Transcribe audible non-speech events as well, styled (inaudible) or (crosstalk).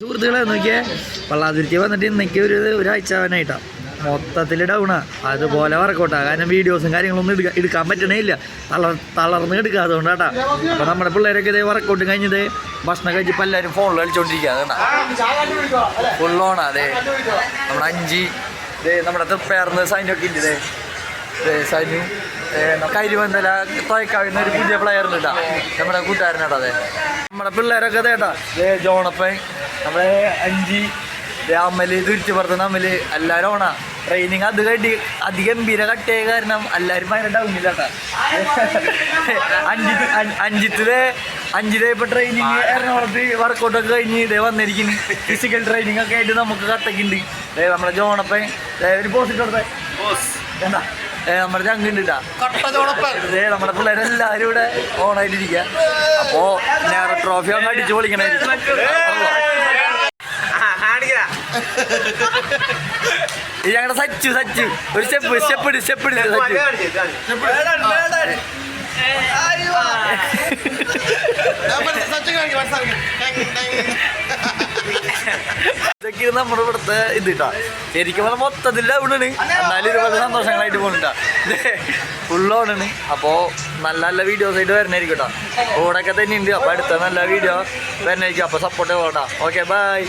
സുഹൃത്തുക്കളെ നോക്കിയേ പള്ളാതുരുത്തി വന്നിട്ട് ഇന്നേക്ക് ഒരു ഒരാഴ്ച ആവാനായിട്ടാ മൊത്തത്തിൽ ഡൗണാ അതുപോലെ വർക്കൗട്ടാ കാരണം വീഡിയോസും കാര്യങ്ങളൊന്നും എടുക്കാൻ എടുക്കാൻ പറ്റണേ ഇല്ല തളർ തളർന്ന് എടുക്കുക അതുകൊണ്ടാട്ടാ. അപ്പൊ നമ്മുടെ പിള്ളേരൊക്കെ ഇതേ വർക്കൗട്ട് കഴിഞ്ഞത് ഭക്ഷണം കഴിച്ചപ്പോൾ എല്ലാവരും ഫോണിൽ കളിച്ചോണ്ടിരിക്കുക ഫുള്ളോണാ അതെ നമ്മുടെ അഞ്ചി ദേ നമ്മുടെ തൃപ്പേർന്ന് ഒക്കെ ഇല്ലേ സൈനു കരിവന്തല തോയക്കാവുന്ന ഒരു പുതിയ പ്ലെയർ കേട്ടാ നമ്മുടെ കൂട്ടുകാരനാട്ടാ അതെ നമ്മുടെ പിള്ളേരൊക്കെ അതേട്ടാ ജോണപ്പൻ നമ്മുടെ അഞ്ചി അമ്മൽ തിരിച്ചു പുറത്തുന്ന അമ്മൽ എല്ലാവരും ഓണാ. ട്രെയിനിങ് അത് കട്ടി അതിഗംഭീര കട്ടിയായ കാരണം എല്ലാവരും ഭയങ്കര ഡൗണില്ലാട്ടാ (laughs) അഞ്ചിത്ത് അഞ്ച്- അഞ്ചിത്തിലെ അഞ്ചിലെ ഇപ്പൊ ട്രെയിനിങ് എറണാകുളത്ത് വർക്കൗട്ട് ഒക്കെ കഴിഞ്ഞ് ഇതേ വന്നിരിക്കുന്നു. ഫിസിക്കൽ ട്രെയിനിങ് ഒക്കെ ആയിട്ട് നമുക്ക് കട്ടക്കുണ്ട് നമ്മളെ നമ്മുടെ ജോണപ്പൻ ഒരു പോസ്റ്റ് കൊടുത്തേ. എന്താ ഏ, നമ്മുടെ ചങ്കുണ്ട് നമ്മുടെ പിള്ളേരെല്ലാരും ഇവിടെ ഓണായിട്ടിരിക്കുക അപ്പോ നേരെ ട്രോഫി ഒന്ന് അടിച്ചു പൊളിക്കണേ. ഇത് ഞങ്ങളുടെ സച്ചു സച്ചു. ഒരു സ്റ്റെപ്പ് സ്റ്റെപ്പ് ഇട് സ്റ്റെപ്പ് ഇട് സച്ചു. ഇതൊക്കെയാണ് നമ്മുടെ ഇവിടുത്തെ ഇത് കേട്ടോ ശരിക്കും പറഞ്ഞാൽ മൊത്തത്തിൽ ഡൗണാണ് എന്നാലും ഇതുപോലെ സന്തോഷങ്ങളായിട്ട് പോകുന്നുണ്ടാ ഓണാണ് അപ്പോൾ നല്ല നല്ല വീഡിയോസ് ആയിട്ട് വരണായിരിക്കും കേട്ടോ കൂടെയൊക്കെ തന്നെ ഉണ്ട് അപ്പോൾ അടുത്ത നല്ല വീഡിയോ വരണായിരിക്കും. അപ്പോൾ സപ്പോർട്ട് പോകട്ടോ ഓക്കെ ബൈ